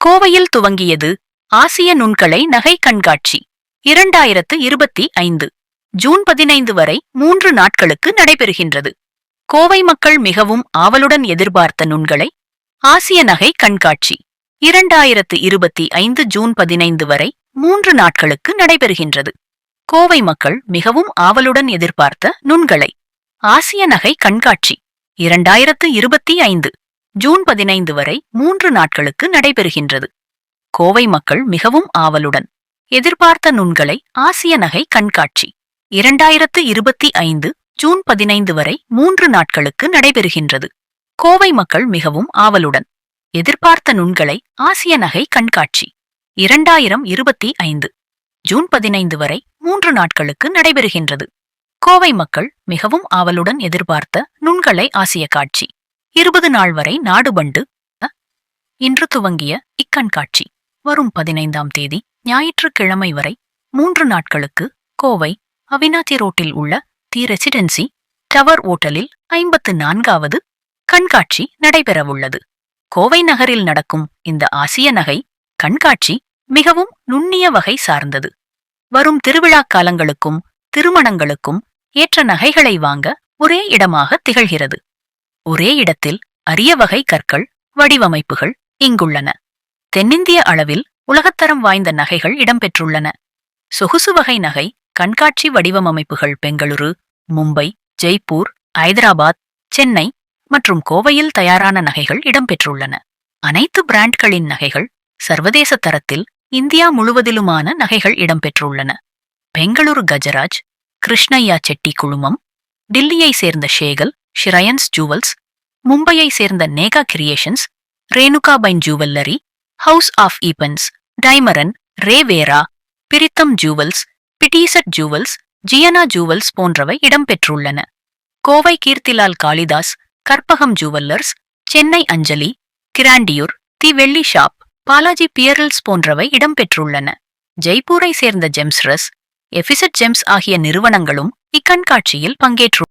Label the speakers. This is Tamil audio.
Speaker 1: கோவையில் துவங்கியது ஆசிய நுண்கலை நகை கண்காட்சி. இரண்டாயிரத்து இருபத்தி ஐந்து ஜூன் பதினைந்து வரை மூன்று நாட்களுக்கு நடைபெறுகின்றது. கோவை மக்கள் மிகவும் ஆவலுடன் எதிர்பார்த்த நுண்களை ஆசிய நகை கண்காட்சி. இரண்டாயிரத்து இருபத்தி ஐந்து ஜூன் பதினைந்து வரை மூன்று நாட்களுக்கு நடைபெறுகின்றது. கோவை மக்கள் மிகவும் ஆவலுடன் எதிர்பார்த்த நுண்களை ஆசிய நகை கண்காட்சி. இரண்டாயிரத்து இருபத்தி ஐந்து ஜூன் பதினைந்து வரை மூன்று நாட்களுக்கு நடைபெறுகின்றது. கோவை மக்கள் மிகவும் ஆவலுடன். எதிர்பார்த்த நுண்களை ஆசிய நகை கண்காட்சி. இரண்டாயிரத்து இருபத்தி ஐந்து ஜூன் பதினைந்து வரை மூன்று நாட்களுக்கு நடைபெறுகின்றது. கோவை மக்கள் மிகவும் ஆவலுடன். எதிர்பார்த்த நுண்களை ஆசிய நகை கண்காட்சி. இரண்டாயிரம் இருபத்தி ஐந்து ஜூன் பதினைந்து வரை மூன்று நாட்களுக்கு நடைபெறுகின்றது. கோவை மக்கள் மிகவும் ஆவலுடன் எதிர்பார்த்த நுண்கலை ஆசிய காட்சி. இருபது நாள் வரை நாடுபண்டு இன்று துவங்கிய இக்கண்காட்சி. வரும் பதினைந்தாம் தேதி ஞாயிற்றுக்கிழமை வரை மூன்று நாட்களுக்கு கோவை அவினாச்சி ரோட்டில் உள்ள தி ரெசிடென்சி டவர் ஓட்டலில் ஐம்பத்து நான்காவது கண்காட்சி நடைபெறவுள்ளது. கோவை நகரில் நடக்கும் இந்த ஆசிய நகை கண்காட்சி மிகவும் நுண்ணிய வகை சார்ந்தது. வரும் திருவிழா காலங்களுக்கும் திருமணங்களுக்கும் ஏற்ற நகைகளை வாங்க ஒரே இடமாக திகழ்கிறது. ஒரே இடத்தில் அரிய வகை கற்கள் வடிவமைப்புகள் இங்குள்ளன. தென்னிந்திய அளவில் உலகத்தரம் வாய்ந்த நகைகள் இடம்பெற்றுள்ளன. சொகுசு வகை நகை கண்காட்சி வடிவமைப்புகள் பெங்களூரு மும்பை ஜெய்ப்பூர் ஐதராபாத் சென்னை மற்றும் கோவையில் தயாரான நகைகள் இடம்பெற்றுள்ளன. அனைத்து பிராண்ட்களின் நகைகள் சர்வதேச தரத்தில் இந்தியா முழுவதிலுமான நகைகள் இடம்பெற்றுள்ளன. பெங்களூரு கஜராஜ் கிருஷ்ணய்யா செட்டி குழுமம் டில்லியை சேர்ந்த ஷேகல் ஷிரயன்ஸ் ஜூவல்ஸ் மும்பையை சேர்ந்த Neha creations Renuka fine jewellery house of ஈபன்ஸ் டைமரன் ரேவேரா பிரித்தம் ஜூவல்ஸ் பிட்டீசட் ஜூவல்ஸ் ஜியனா ஜூவல்ஸ் போன்றவை இடம்பெற்றுள்ளன. Kovai Keerthilal Kalidas Karpagam jewellers Chennai Anjali grandeur the Velli shop Balaji பியரல்ஸ் போன்றவை இடம்பெற்றுள்ளன. ஜெய்ப்பூரை சேர்ந்த ஜெம்ஸ்ரஸ் எஃபிசட் ஜெம்ஸ் ஆகிய நிறுவனங்களும் இக்கண்காட்சியில் பங்கேற்று